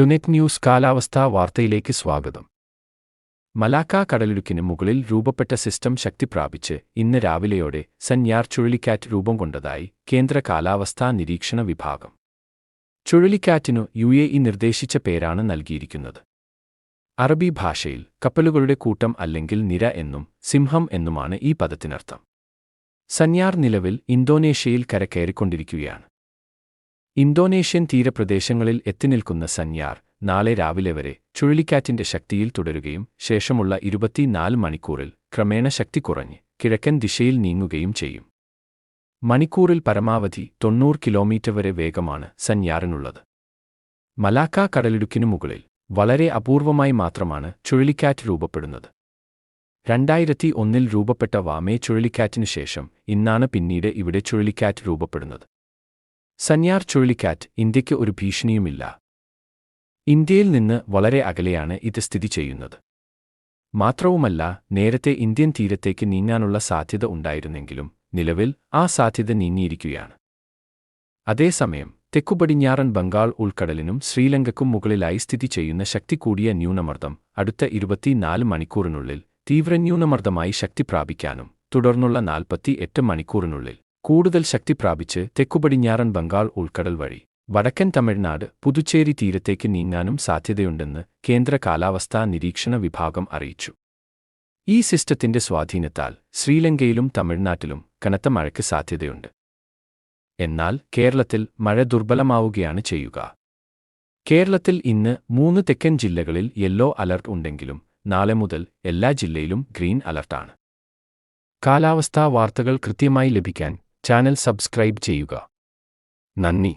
ടുനെറ്റ് news കാലാവസ്ഥാ വാർത്തയിലേക്ക് സ്വാഗതം. മലാക്ക കടലിടുക്കിന് മുകളിൽ രൂപപ്പെട്ട സിസ്റ്റം ശക്തി പ്രാപിച്ച് ഇന്ന് രാവിലെയോടെ സന്യാർ ചുഴലിക്കാറ്റ് രൂപം കൊണ്ടതായി കേന്ദ്ര കാലാവസ്ഥാ നിരീക്ഷണ വിഭാഗം. ചുഴലിക്കാറ്റിനു യു എ ഇ നിർദ്ദേശിച്ച പേരാണ് നൽകിയിരിക്കുന്നത്. അറബി ഭാഷയിൽ കപ്പലുകളുടെ കൂട്ടം അല്ലെങ്കിൽ നിര എന്നും സിംഹം എന്നുമാണ് ഈ പദത്തിനർത്ഥം. സന്യാർ നിലവിൽ ഇന്തോനേഷ്യയിൽ കരകയറിക്കൊണ്ടിരിക്കുകയാണ്. ഇന്തോനേഷ്യൻ തീരപ്രദേശങ്ങളിൽ എത്തിനിൽക്കുന്ന സന്യാർ നാളെ രാവിലെ വരെ ചുഴലിക്കാറ്റിന്റെ ശക്തിയിൽ തുടരുകയും ശേഷമുള്ള ഇരുപത്തിനാല് മണിക്കൂറിൽ ക്രമേണ ശക്തി കുറഞ്ഞ് കിഴക്കൻ ദിശയിൽ നീങ്ങുകയും ചെയ്യും. മണിക്കൂറിൽ പരമാവധി തൊണ്ണൂറ് കിലോമീറ്റർ വരെ വേഗമാണ് സന്യാറിനുള്ളത്. മലാക്ക കടലിടുക്കിനു മുകളിൽ വളരെ അപൂർവമായി മാത്രമാണ് ചുഴലിക്കാറ്റ് രൂപപ്പെടുന്നത്. രണ്ടായിരത്തി ഒന്നിൽ രൂപപ്പെട്ട വാമേ ചുഴലിക്കാറ്റിനു ശേഷം ഇന്നാണ് പിന്നീട് ഇവിടെ ചുഴലിക്കാറ്റ് രൂപപ്പെടുന്നത്. സന്യാർ ചുഴലിക്കാറ്റ് ഇന്ത്യയ്ക്ക് ഒരു ഭീഷണിയുമില്ല. ഇന്ത്യയിൽ നിന്ന് വളരെ അകലെയാണ് ഇത് സ്ഥിതി ചെയ്യുന്നത്. മാത്രവുമല്ല നേരത്തെ ഇന്ത്യൻ തീരത്തേക്ക് നീങ്ങാനുള്ള സാധ്യത ഉണ്ടായിരുന്നെങ്കിലും നിലവിൽ ആ സാധ്യത നീങ്ങിയിരിക്കുകയാണ്. അതേസമയം തെക്കുപടിഞ്ഞാറൻ ബംഗാൾ ഉൾക്കടലിനും ശ്രീലങ്കയ്ക്കും മുകളിലായി സ്ഥിതി ചെയ്യുന്ന ശക്തി കൂടിയ ന്യൂനമർദ്ദം അടുത്ത ഇരുപത്തിനാല് മണിക്കൂറിനുള്ളിൽ തീവ്ര ന്യൂനമർദ്ദമായി ശക്തി പ്രാപിക്കാനും തുടർന്നുള്ള നാൽപ്പത്തി എട്ട് മണിക്കൂറിനുള്ളിൽ കൂടുതൽ ശക്തി പ്രാപിച്ച് തെക്കുപടിഞ്ഞാറൻ ബംഗാൾ ഉൾക്കടൽ വഴി വടക്കൻ തമിഴ്നാട് പുതുച്ചേരി തീരത്തേക്ക് നീങ്ങാനും സാധ്യതയുണ്ടെന്ന് കേന്ദ്ര കാലാവസ്ഥാ നിരീക്ഷണ വിഭാഗം അറിയിച്ചു. ഈ സിസ്റ്റത്തിന്റെ സ്വാധീനത്താൽ ശ്രീലങ്കയിലും തമിഴ്നാട്ടിലും കനത്ത മഴയ്ക്ക് സാധ്യതയുണ്ട്. എന്നാൽ കേരളത്തിൽ മഴ ദുർബലമാവുകയാണ് ചെയ്യുക. കേരളത്തിൽ ഇന്ന് മൂന്ന് തെക്കൻ ജില്ലകളിൽ യെല്ലോ അലർട്ട് ഉണ്ടെങ്കിലും നാളെ മുതൽ എല്ലാ ജില്ലയിലും ഗ്രീൻ അലർട്ടാണ്. കാലാവസ്ഥാ വാർത്തകൾ കൃത്യമായി ലഭിക്കാൻ ചാനൽ സബ്സ്ക്രൈബ് ചെയ്യുക. നന്ദി.